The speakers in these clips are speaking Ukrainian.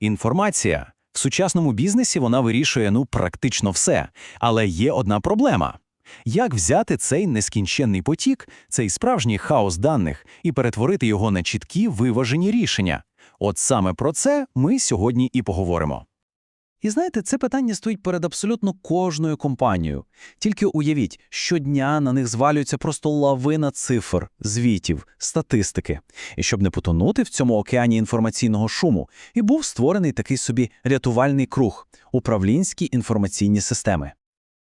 Інформація. В сучасному бізнесі вона вирішує ну практично все. Але є одна проблема. Як взяти цей нескінченний потік, цей справжній хаос даних, і перетворити його на чіткі виважені рішення? От саме про це ми сьогодні і поговоримо. І знаєте, це питання стоїть перед абсолютно кожною компанією. Тільки уявіть, щодня на них звалюється просто лавина цифр, звітів, статистики. І щоб не потонути в цьому океані інформаційного шуму, і був створений такий собі рятувальний круг – управлінські інформаційні системи.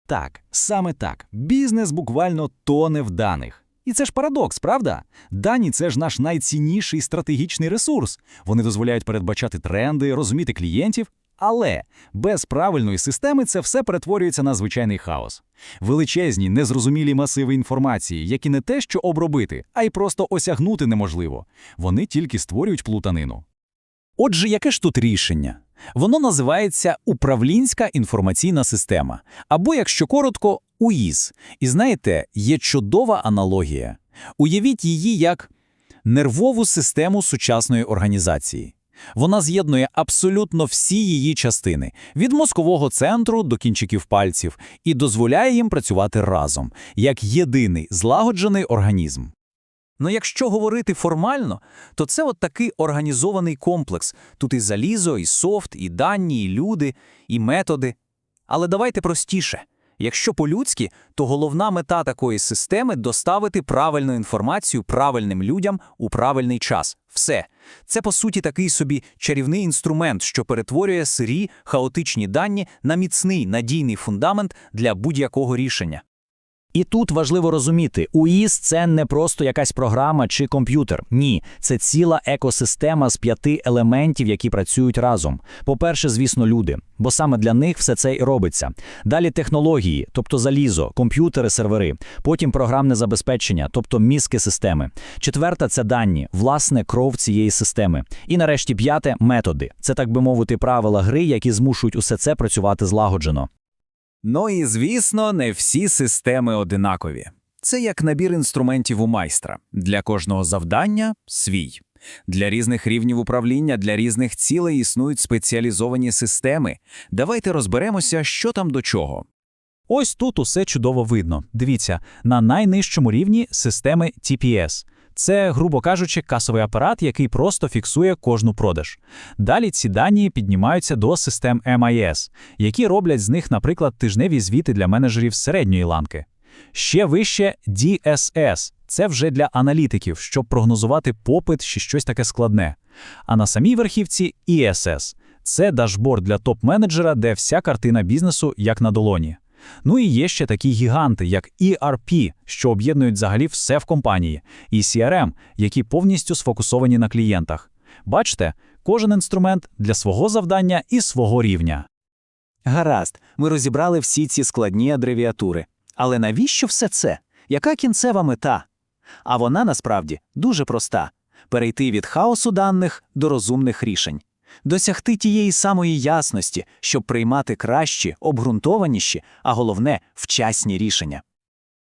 Так, саме так. Бізнес буквально тоне в даних. І це ж парадокс, правда? Дані це ж наш найцінніший стратегічний ресурс. Вони дозволяють передбачати тренди, розуміти клієнтів. Але без правильної системи це все перетворюється на звичайний хаос. Величезні, незрозумілі масиви інформації, які не те, що обробити, а й просто осягнути неможливо. Вони тільки створюють плутанину. Отже, яке ж тут рішення? Воно називається управлінська інформаційна система, або, якщо коротко, УІС. І знаєте, є чудова аналогія. Уявіть її як нервову систему сучасної організації. Вона з'єднує абсолютно всі її частини від мозкового центру до кінчиків пальців і дозволяє їм працювати разом як єдиний злагоджений організм. Ну якщо говорити формально, то це от такий організований комплекс. Тут і залізо, і софт, і дані, і люди, і методи. Але давайте простіше. Якщо по-людськи, то головна мета такої системи – доставити правильну інформацію правильним людям у правильний час. Все. Це, по суті, такий собі чарівний інструмент, що перетворює сирі, хаотичні дані на міцний, надійний фундамент для будь-якого рішення. І тут важливо розуміти, УІС – це не просто якась програма чи комп'ютер. Ні, це ціла екосистема з п'яти елементів, які працюють разом. По-перше, звісно, люди, бо саме для них все це і робиться. Далі технології, тобто залізо, комп'ютери, сервери. Потім програмне забезпечення, тобто мізки системи. Четверта це дані, власне, кров цієї системи. І нарешті п'яте методи. Це так би мовити, правила гри, які змушують усе це працювати злагоджено. Ну і звісно, не всі системи одинакові. Це як набір інструментів у майстра. Для кожного завдання свій. Для різних рівнів управління, для різних цілей існують спеціалізовані системи. Давайте розберемося, що там до чого. Ось тут усе чудово видно. Дивіться, на найнижчому рівні системи TPS. Це, грубо кажучи, касовий апарат, який просто фіксує кожну продаж. Далі ці дані піднімаються до систем MIS, які роблять з них, наприклад, тижневі звіти для менеджерів середньої ланки. Ще вище DSS – це вже для аналітиків, щоб прогнозувати попит чи щось таке складне. А на самій верхівці ESS – це дашборд для топ-менеджера, де вся картина бізнесу як на долоні. Ну і є ще такі гіганти, як ERP, що об'єднують взагалі все в компанії, і CRM, які повністю сфокусовані на клієнтах. Бачите, кожен інструмент для свого завдання і свого рівня. Гаразд, ми розібрали всі ці складні абревіатури. Але навіщо все це? Яка кінцева мета? А вона насправді дуже проста перейти від хаосу даних до розумних рішень, досягти тієї самої ясності, щоб приймати кращі, обґрунтованіші, а головне вчасні рішення.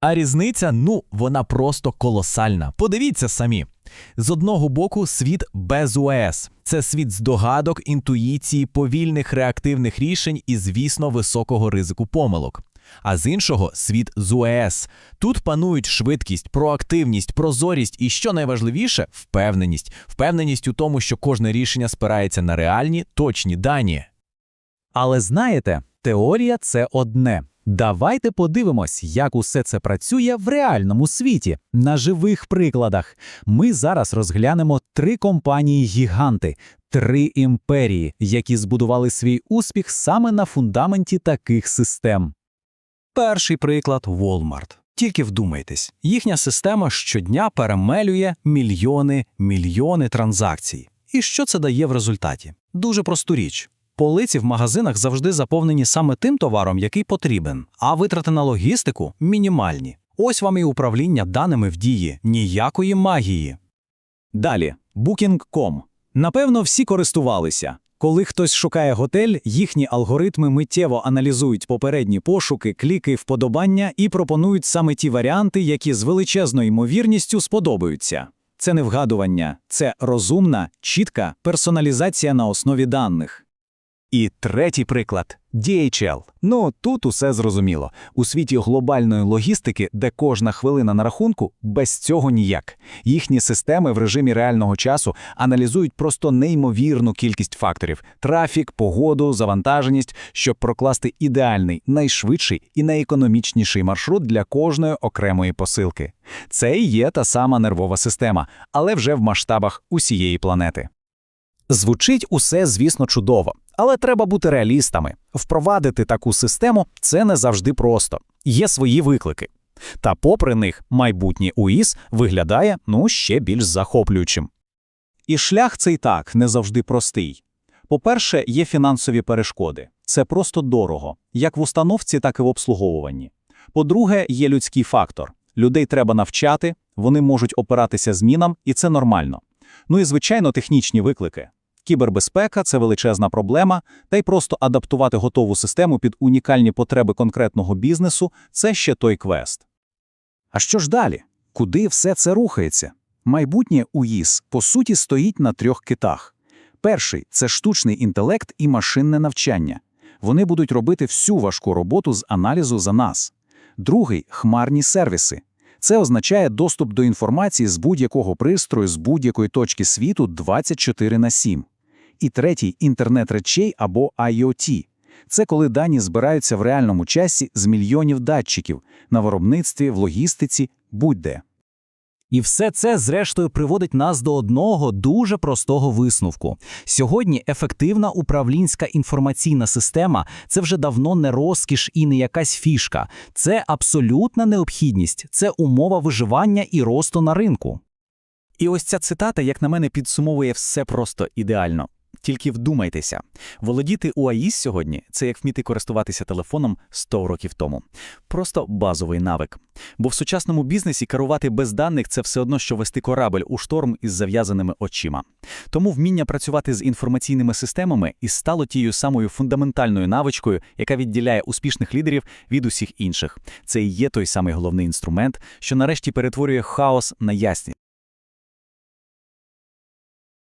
А різниця, ну, вона просто колосальна. Подивіться самі. З одного боку, світ без УЕС. Це світ здогадок, інтуїції, повільних реактивних рішень і, звісно, високого ризику помилок. А з іншого світ з УЕС. Тут панують швидкість, проактивність, прозорість і, що найважливіше, впевненість. Впевненість у тому, що кожне рішення спирається на реальні, точні дані. Але знаєте, теорія це одне. Давайте подивимось, як усе це працює в реальному світі, на живих прикладах. Ми зараз розглянемо три компанії-гіганти, три імперії, які збудували свій успіх саме на фундаменті таких систем. Перший приклад Walmart. Тільки вдумайтесь, їхня система щодня перемелює мільйони, мільйони транзакцій. І що це дає в результаті? Дуже просту річ. Полиці в магазинах завжди заповнені саме тим товаром, який потрібен, а витрати на логістику мінімальні. Ось вам і управління даними в дії, ніякої магії. Далі Booking.com. Напевно, всі користувалися. Коли хтось шукає готель, їхні алгоритми миттєво аналізують попередні пошуки, кліки, вподобання і пропонують саме ті варіанти, які з величезною ймовірністю сподобаються. Це не вгадування, це розумна, чітка персоналізація на основі даних. І третій приклад – DHL. Ну, тут усе зрозуміло. У світі глобальної логістики, де кожна хвилина на рахунку, без цього ніяк. Їхні системи в режимі реального часу аналізують просто неймовірну кількість факторів – трафік, погоду, завантаженість, щоб прокласти ідеальний, найшвидший і найекономічніший маршрут для кожної окремої посилки. Це і є та сама нервова система, але вже в масштабах усієї планети. Звучить усе, звісно, чудово, але треба бути реалістами. Впровадити таку систему це не завжди просто. Є свої виклики. Та попри них, майбутнє УІС виглядає ну ще більш захоплюючим. І шлях цей так не завжди простий. По-перше, є фінансові перешкоди. Це просто дорого, як в установці, так і в обслуговуванні. По-друге, є людський фактор. Людей треба навчати, вони можуть опиратися змінам, і це нормально. Ну і, звичайно, технічні виклики. Кібербезпека – це величезна проблема, та й просто адаптувати готову систему під унікальні потреби конкретного бізнесу – це ще той квест. А що ж далі? Куди все це рухається? Майбутнє УІС, по суті, стоїть на трьох китах. Перший – це штучний інтелект і машинне навчання. Вони будуть робити всю важку роботу з аналізу за нас. Другий – хмарні сервіси. Це означає доступ до інформації з будь-якого пристрою, з будь-якої точки світу 24 на 7. І третій – інтернет речей або IoT. Це коли дані збираються в реальному часі з мільйонів датчиків на виробництві, в логістиці, будь-де. І все це, зрештою, приводить нас до одного дуже простого висновку. Сьогодні ефективна управлінська інформаційна система це вже давно не розкіш і не якась фішка. Це абсолютна необхідність, це умова виживання і росту на ринку. І ось ця цитата, як на мене, підсумовує все просто ідеально. Тільки вдумайтеся, володіти УАІС сьогодні це як вміти користуватися телефоном 100 років тому. Просто базовий навик. Бо в сучасному бізнесі керувати без даних це все одно, що вести корабель у шторм із зав'язаними очима. Тому вміння працювати з інформаційними системами і стало тією самою фундаментальною навичкою, яка відділяє успішних лідерів від усіх інших. Це і є той самий головний інструмент, що нарешті перетворює хаос на ясність.